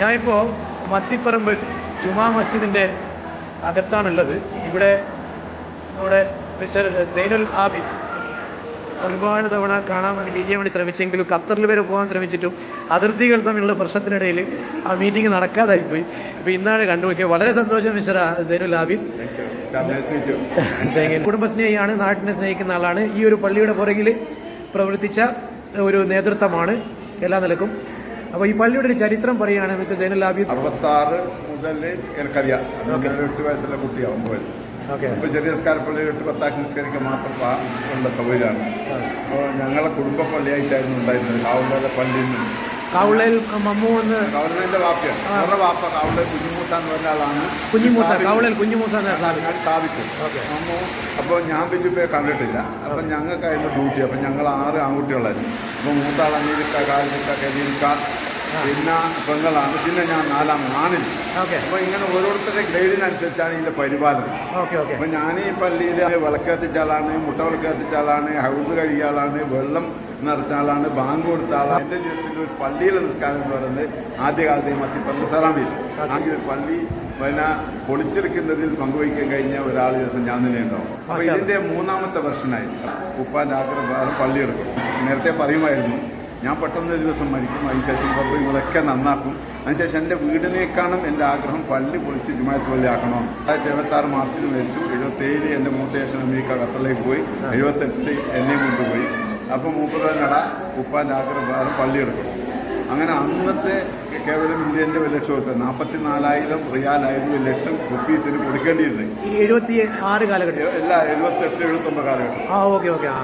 ഞാനിപ്പോൾ മത്തിപ്പറമ്പ് ജുമാ മസ്ജിദിന്റെ അകത്താണുള്ളത്. ഇവിടെ നമ്മുടെ മിസ്റ്റർ സൈനുൽ ആബിസ് ഒരുപാട് തവണ കാണാൻ വേണ്ടി ചെയ്യാൻ വേണ്ടി ശ്രമിച്ചെങ്കിലും ഖത്തറിൽ വരെ പോകാൻ ശ്രമിച്ചിട്ടും അതിർത്തികൾ തമ്മിലുള്ള പ്രശ്നത്തിനിടയിൽ ആ മീറ്റിംഗ് നടക്കാതായി പോയി അപ്പോൾ ഇന്നാണ് കണ്ടുപിടിക്കുക വളരെ സന്തോഷം മിസ്റ്റർ സൈനുൽ ആബിദ് കുടുംബ സ്നേഹിയാണ് കുടുംബസ്നേഹിയാണ് നാട്ടിനെ സ്നേഹിക്കുന്ന ആളാണ്. ഈ ഒരു പള്ളിയുടെ പുറകിൽ പ്രവർത്തിച്ച ഒരു നേതൃത്വമാണ് എല്ലാ നിലക്കും. അപ്പോൾ ഈ പള്ളിയുടെ ഒരു ചരിത്രം പറയുകയാണ് മിസ്റ്റർ സൈനുൽ ആബിദ്. അറുപത്താറ് മുതൽ എനിക്കറിയാം. എട്ട് വയസ്സുള്ള കുട്ടിയാണ് ഒമ്പത് വയസ്സ്. ഇപ്പോൾ ചെറിയ സ്കാരപ്പള്ളി എട്ട് പത്താക്കി നിസ്കരിക്കാൻ മാത്രം ഉള്ള സൗകര്യമാണ്. അപ്പോൾ ഞങ്ങളെ കുടുംബ പള്ളിയായിട്ടായിരുന്നു ഉണ്ടായിരുന്നത്. കാവുകാല പള്ളിയിൽ നിന്ന്. കാവുള്ളയിൽ മമ്മു എന്ന് ഗവൺമെന്റിന്റെ വാപ്പയാണ്. അവരുടെ വാപ്പ കാവുള്ള കുഞ്ഞുമൂസ എന്ന് പറഞ്ഞ ആളാണ്. കുഞ്ഞുമൂസ കാവുള്ളയിൽ കുഞ്ഞുമൂസ എന്ന സ്ഥാപിച്ചു അമ്മു അപ്പോൾ ഞാൻ വലിയ കണ്ടിട്ടില്ല. അപ്പം ഞങ്ങൾക്കായിരുന്നു ഡ്യൂട്ടി അപ്പം ഞങ്ങൾ ആറ് ആൺകുട്ടികളായിരുന്നു. അപ്പോൾ മൂത്താൾ അമീരിക്ക കാലിക്ക കരീരിക്ക പിന്നെ പെങ്ങളാണ്. പിന്നെ ഞാൻ നാലാം ഓക്കെ അപ്പോൾ ഇങ്ങനെ ഓരോരുത്തരുടെ ഗൈഡിനനുസരിച്ചാണ് ഇതിന്റെ പരിപാലനം. Okay okay. അപ്പോൾ ഞാൻ ഈ പള്ളിയിൽ വിളക്ക് കത്തിച്ച ആളാണ് മുട്ട വിളക്ക് കത്തിച്ച ആളാണ് ഹൗസ് കഴുകിയ ആളാണ് വെള്ളം നിറച്ച ആളാണ് ബാങ്ക് കൊടുത്ത ആളാണ്. എന്റെ ജീവിതത്തിൽ ഒരു പള്ളിയിലെ നിസ്കാരം എന്ന് പറയുന്നത് ആദ്യകാലത്ത് മത്തി മത്തിപ്പള്ളി സറാമില്ല ആദ്യ പള്ളി പിന്നെ പൊളിച്ചെടുക്കുന്നതിൽ പങ്കുവയ്ക്കാൻ കഴിഞ്ഞ ഒരാൾ ദിവസം ഞാൻ തന്നെ ഉണ്ടാവും. അപ്പോൾ ഇതിന്റെ മൂന്നാമത്തെ വെർഷനായി. ഉപ്പാന്റെ ആഗ്രഹം പള്ളിയെടുക്കും. നേരത്തെ പറയുമായിരുന്നു ഞാൻ പെട്ടെന്ന് ഒരു ദിവസം മരിക്കും അതിനുശേഷം പറഞ്ഞു ഇങ്ങളൊക്കെ നന്നാക്കും. അതിനുശേഷം എന്റെ വീടിനേക്കാളും എന്റെ ആഗ്രഹം പള്ളി പൊളിച്ച് ജുമായത്ത് പള്ളി ആക്കണം. രണ്ടായിരത്തി എഴുപത്താറ് മാർച്ചിൽ മരിച്ചു. എഴുപത്തേഴിൽ എന്റെ മൂത്തേഷൻ അമേരിക്ക ഖത്തറിലേക്ക് പോയി. എഴുപത്തെട്ടിൽ എന്നെയും കൊണ്ടുപോയി. അപ്പോൾ നട ഉപ്പാന്റെ ആഗ്രഹം പള്ളി എടുക്കും. അങ്ങനെ അന്നത്തെ കേവലം ഇന്ത്യന്റെ ഒരു ലക്ഷം റുപ്യ നാൽപ്പത്തി നാലായിരം റിയാലായിരുന്നു ഒരു ലക്ഷം റുപ്പീസിന് കൊടുക്കേണ്ടിയിരുന്നത് എഴുപത്തി ആറ് കാലഘട്ടം. എല്ലാ എഴുപത്തെട്ട് എഴുപത്തൊമ്പത് കാലഘട്ടം.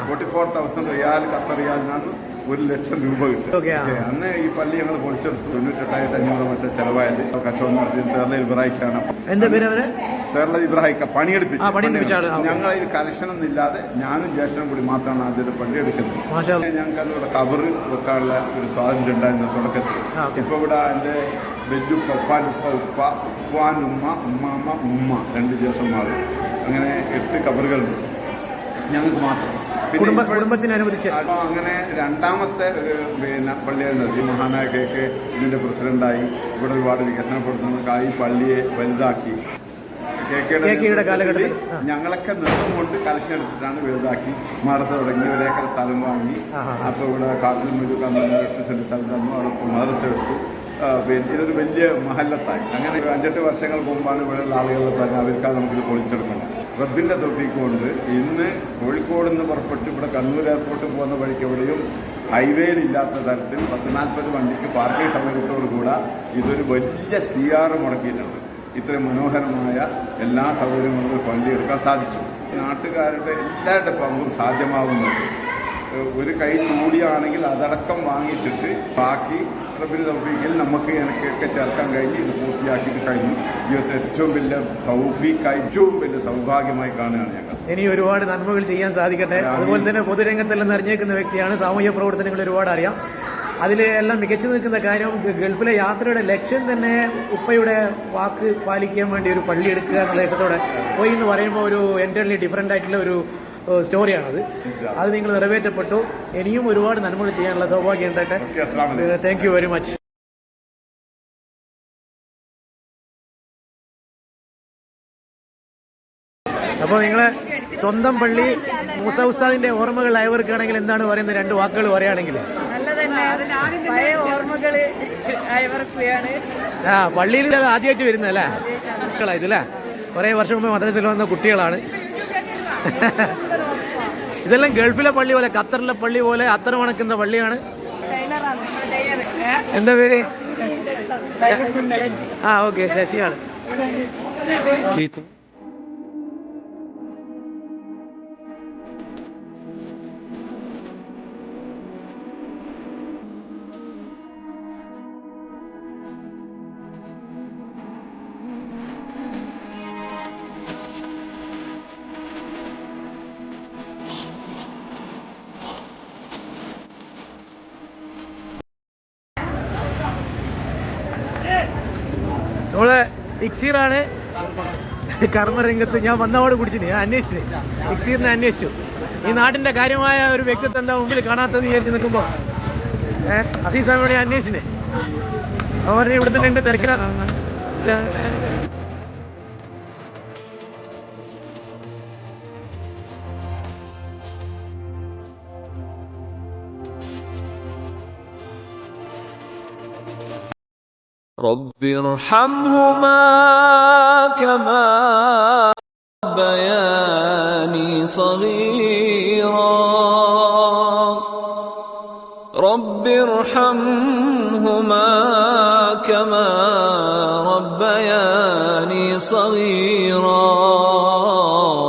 Forty four thousand riyal Qatar റിയാലിനാണ് ഒരു ലക്ഷം രൂപ കിട്ടും. അന്ന് ഈ പള്ളി ഞങ്ങൾ പൊളിച്ചെടുത്തു തൊണ്ണൂറ്റെട്ടായിരത്തി അഞ്ഞൂറ് മറ്റേ ചെലവായത്. കച്ചവടം നടത്തി തേർല ഇബ്രാഹിക്കാണ്. എന്താ പേര് അവർ? തേർല ഇബ്രാഹിക്ക പണിയെടുപ്പിച്ചു. ഞങ്ങൾ പണിയെടുപ്പിച്ച കലക്ഷൻ ഒന്നും ഇല്ലാതെ ഞാനും ജ്യേഷ്ഠനും കൂടി മാത്രമാണ് ആദ്യത്തെ പള്ളി എടുക്കുന്നത് മാഷാ ഞങ്ങൾക്ക് അതിലൂടെ കവറ് വെക്കാനുള്ള ഒരു സ്വാതന്ത്ര്യം ഉണ്ടായിരുന്നു തുടക്കത്തിൽ. ഇപ്പൊ ഇവിടെ എന്റെ ബെല്ലു ഉപ്പാനുപ്പ ഉപ്പ ഉപ്പാനുമ്മ ഉമ്മാമ്മ ഉമ്മ രണ്ട് ജ്യേഷ്ഠന്മാർ അങ്ങനെ എട്ട് കബറുകളുണ്ട്. ഞങ്ങൾക്ക് മാത്രം. കുടുംബ കുടുംബത്തിന് അനുവദിച്ച് അപ്പോൾ അങ്ങനെ രണ്ടാമത്തെ ഒരു പിന്നെ പള്ളിയായിരുന്നത് ഈ മഹാനായ കെ ഇതിന്റെ പ്രസിഡന്റായി ഇവിടെ ഒരുപാട് വികസനപ്പെടുത്തുന്ന ഈ പള്ളിയെ വലുതാക്കി. കാലഘട്ടത്തിൽ. ഞങ്ങളൊക്കെ നിർത്തം കൊണ്ട് കലശം എടുത്തിട്ടാണ് വലുതാക്കി. മദ്രസ തുടങ്ങി ഒരു ഏക്കർ സ്ഥലം വാങ്ങി. അപ്പോൾ ഇവിടെ കാട്ടിലും ഒരു എട്ട് സെന്റ് സ്ഥലം തന്നു. അവിടെ മദ്രസ എടുത്തു. പിന്നെ ഇതൊരു വലിയ മഹല്ലത്തായി. അങ്ങനെ അഞ്ചെട്ട് വർഷങ്ങൾക്ക് മുമ്പാണ് ഇവിടെയുള്ള ആളുകൾ പറഞ്ഞത് അവർക്കാണ് നമുക്കിത് പൊളിച്ചെടുക്കണം റബ്ബിന്റെ തൊട്ടിക്കൊണ്ട് ഇന്ന് കോഴിക്കോട് നിന്ന് പുറപ്പെട്ട് ഇവിടെ കണ്ണൂർ എയർപോർട്ടിൽ പോകുന്ന വഴിക്ക് എവിടെയും ഹൈവേയിൽ ഇല്ലാത്ത തരത്തിൽ പത്ത് നാൽപ്പത് വണ്ടിക്ക് പാർക്കിംഗ് സൗകര്യത്തോടുകൂടെ ഇതൊരു വലിയ സി ആർ മുടക്കിയിട്ടുണ്ട്. ഇത്ര മനോഹരമായ എല്ലാ സൗകര്യങ്ങളും വണ്ടി എടുക്കാൻ സാധിച്ചു. നാട്ടുകാരുടെ എല്ലാവരുടെ പങ്കും സാധ്യമാകുന്നുണ്ട് ഒരു കൈ ചൂടിയാണെങ്കിൽ അതടക്കം വാങ്ങിച്ചിട്ട് ബാക്കി റബ്ബിന് തൗഫീഖിൽ നമുക്ക് എനിക്കൊക്കെ ചേർക്കാൻ കഴിഞ്ഞ് ഇത് പൂർത്തിയാക്കിയിട്ട് കഴിഞ്ഞു. ജീവിതത്തിൽ ഏറ്റവും വലിയ തൗഫീഖായി ഏറ്റവും വലിയ സൗഭാഗ്യമായി കാണുകയാണ് ഞങ്ങൾ. ഇനി ഒരുപാട് നന്മകൾ ചെയ്യാൻ സാധിക്കട്ടെ. അതുപോലെ തന്നെ പൊതുരംഗത്തെല്ലാം അറിഞ്ഞേക്കുന്ന വ്യക്തിയാണ് സാമൂഹ്യ പ്രവർത്തനങ്ങൾ ഒരുപാട് അറിയാം. അതിലെല്ലാം മികച്ചു നിൽക്കുന്ന കാര്യം ഗൾഫിലെ യാത്രയുടെ ലക്ഷ്യം തന്നെ ഉപ്പയുടെ വാക്ക് പാലിക്കാൻ വേണ്ടി ഒരു പള്ളി എടുക്കുക എന്നുള്ള ലക്ഷ്യത്തോടെ പോയി എന്ന് പറയുമ്പോൾ ഒരു എന്റർലി ഡിഫറെന്റ് ആയിട്ടുള്ള ഒരു സ്റ്റോറിയാണത് അത് നിങ്ങൾ നിറവേറ്റപ്പെട്ടു. ഇനിയും ഒരുപാട് നന്മകൾ ചെയ്യാനുള്ള സൗഭാഗ്യം ഉണ്ടട്ടെ താങ്ക് യു വെരി മച്ച് അപ്പോൾ നിങ്ങൾ സ്വന്തം പള്ളി മൂസ ഉസ്താദിന്റെ ഓർമ്മകൾ അയവർക്കാണെങ്കിൽ എന്താണ് പറയുന്നത് രണ്ട് വാക്കുകൾ പറയുകയാണെങ്കിൽ? ആ പള്ളിയിൽ ആദ്യമായിട്ട് വരുന്നല്ലേ മക്കളാ ഇതല്ലേ കുറേ വർഷം മുമ്പ് മദ്രസയിൽ വന്ന കുട്ടികളാണ്. ഇതെല്ലാം ഗൾഫിലെ പള്ളി പോലെ ഖത്തറിലെ പള്ളി പോലെ അത്തരം മണക്കുന്ന പള്ളിയാണ്. എന്താ പേര്? ആ ഓക്കെ ശശിയാണ്. ഇക്സീറാണ്. കർമ്മരംഗത്ത് ഞാൻ വന്നവോട് കുടിച്ചിന് ഞാൻ അന്വേഷിച്ചു ഇക്സീറിനെ അന്വേഷിച്ചു. ഈ നാടിന്റെ കാര്യമായ ഒരു വ്യക്തിത്വം എന്താ മുമ്പിൽ കാണാത്തത് വിചാരിച്ച് നിൽക്കുമ്പോൾ ഏഹ് അസീസാമിയോട് ഞാൻ അന്വേഷിച്ചേ അവൻ പറഞ്ഞു ഇവിടെ തന്നെ ഉണ്ട് رب ارحمهما كما بياني صغيرا. رب ارحمهما كما ربياني صغيرا.